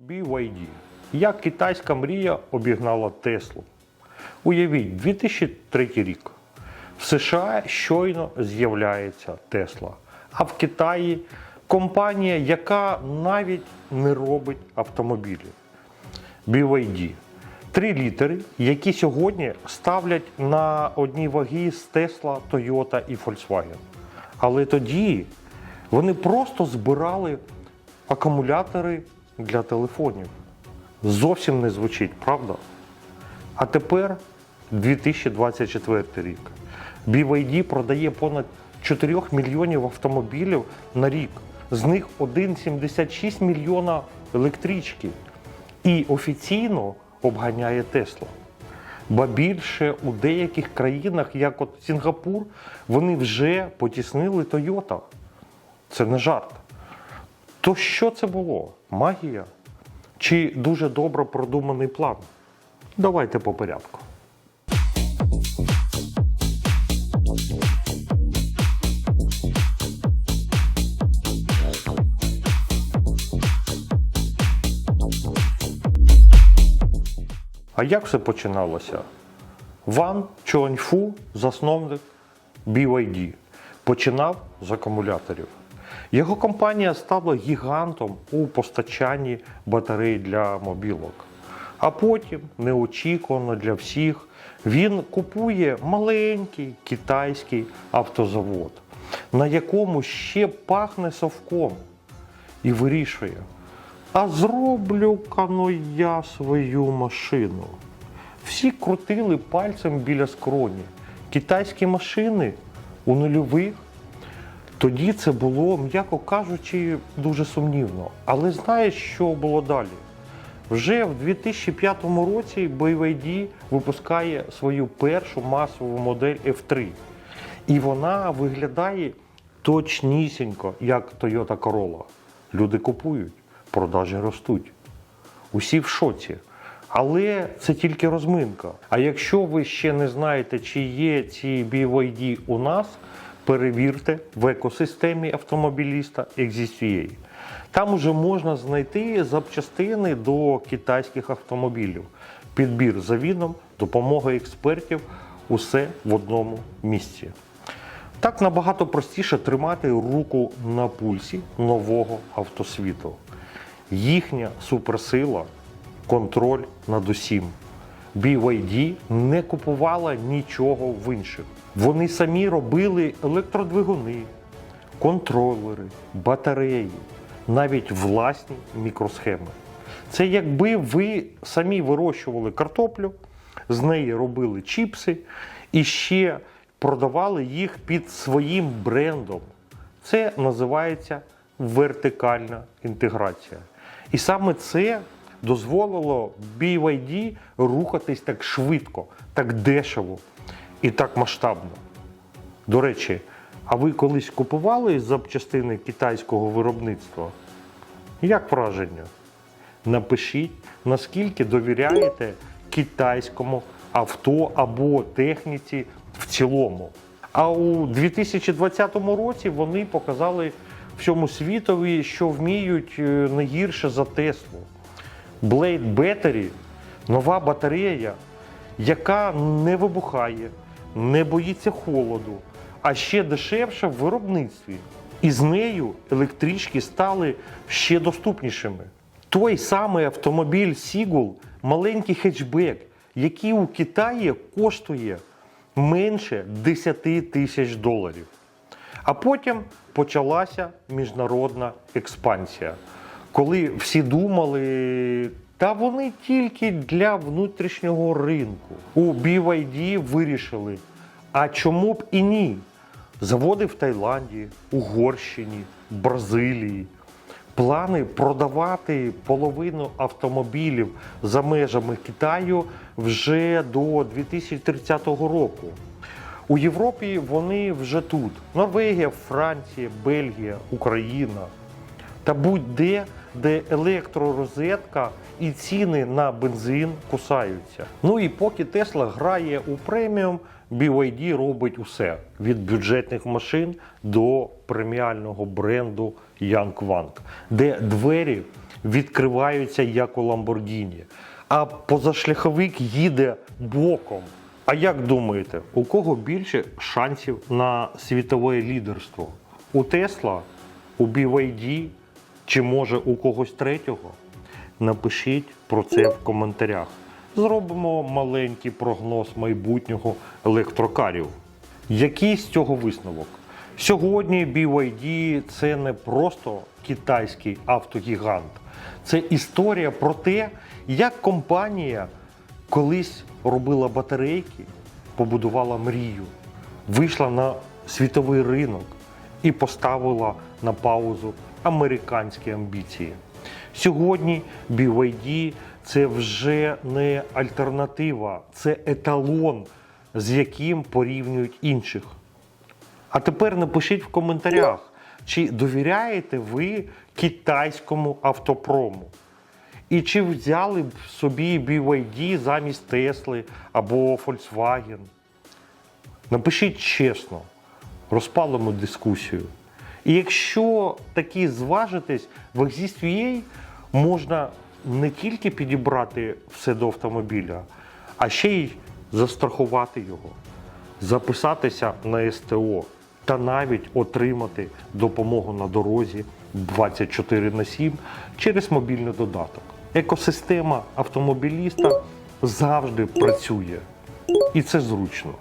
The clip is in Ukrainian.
BYD. Як китайська мрія обігнала Теслу. Уявіть, 2003 рік. В США щойно з'являється Тесла. А в Китаї компанія, яка навіть не робить автомобілі. BYD. Три літери, які сьогодні ставлять на одній ваги з Tesla, Toyota і Volkswagen. Але тоді вони просто збирали акумулятори для телефонів. Зовсім не звучить, правда? А тепер 2024 рік. BYD продає понад 4 мільйонів автомобілів на рік. З них 1,76 мільйона електрички. І офіційно обганяє Тесла. Ба більше у деяких країнах, як от Сінгапур, вони вже потіснили Toyota. Це не жарт. То що це було? Магія? Чи дуже добре продуманий план? Давайте по порядку. А як все починалося? Ван Чуаньфу, засновник BYD, починав з акумуляторів. Його компанія стала гігантом у постачанні батарей для мобілок. А потім, неочікувано для всіх, він купує маленький китайський автозавод, на якому ще пахне совком, і вирішує. А зроблю-ка я свою машину. Всі крутили пальцем біля скроні. Китайські машини у нульових. Тоді це було, м'яко кажучи, дуже сумнівно. Але знаєш, що було далі? Вже в 2005 році BYD випускає свою першу масову модель F3. І вона виглядає точнісінько, як Toyota Corolla. Люди купують, продажі ростуть. Усі в шоці. Але це тільки розминка. А якщо ви ще не знаєте, чи є ці BYD у нас, перевірте в екосистемі автомобіліста Exist.ua. Там уже можна знайти запчастини до китайських автомобілів, підбір завідом, допомога експертів, усе в одному місці. Так набагато простіше тримати руку на пульсі нового автосвіту. Їхня суперсила контроль над усім. BYD не купувала нічого в інших. Вони самі робили електродвигуни, контролери, батареї, навіть власні мікросхеми. Це якби ви самі вирощували картоплю, з неї робили чіпси і ще продавали їх під своїм брендом. Це називається вертикальна інтеграція. І саме це дозволило BYD рухатись так швидко, так дешево і так масштабно. До речі, а ви колись купували запчастини китайського виробництва? Як враження? Напишіть, наскільки довіряєте китайському авто або техніці в цілому. А у 2020 році вони показали всьому світові, що вміють е, не гірше за Теслу. Blade Battery – нова батарея, яка не вибухає, не боїться холоду, а ще дешевша в виробництві. І з нею електрички стали ще доступнішими. Той самий автомобіль Сігул маленький хетчбек, який у Китаї коштує менше 10 тисяч доларів. А потім почалася міжнародна експансія, коли всі думали, та вони тільки для внутрішнього ринку. У BYD вирішили, а чому б і ні? Заводи в Таїланді, Угорщині, Бразилії. Плани продавати половину автомобілів за межами Китаю вже до 2030 року. У Європі вони вже тут: Норвегія, Франція, Бельгія, Україна. Та будь-де, де електророзетка і ціни на бензин кусаються. Ну і поки Тесла грає у преміум, BYD робить усе від бюджетних машин до преміального бренду Wang, де двері відкриваються як у Ламборгіні, а позашляховик їде боком. А як думаєте, у кого більше шансів на світове лідерство? У Тесла, у BYD чи може у когось третього? Напишіть про це в коментарях. Зробимо маленький прогноз майбутнього електрокарів. Який з цього висновок? Сьогодні BYD це не просто китайський автогігант, це історія про те, як компанія колись робила батарейки, побудувала мрію, вийшла на світовий ринок і поставила на паузу американські амбіції. Сьогодні BYD це вже не альтернатива, це еталон, з яким порівнюють інших. А тепер напишіть в коментарях, чи довіряєте ви китайському автопрому? І чи взяли б собі BYD замість Тесли або Volkswagen? Напишіть чесно, розпалимо дискусію. І якщо таки зважитесь, в Exist.ua можна не тільки підібрати все до автомобіля, а ще й застрахувати його, записатися на СТО та навіть отримати допомогу на дорозі 24 на 7 через мобільний додаток. Екосистема автомобіліста завжди працює, і це зручно.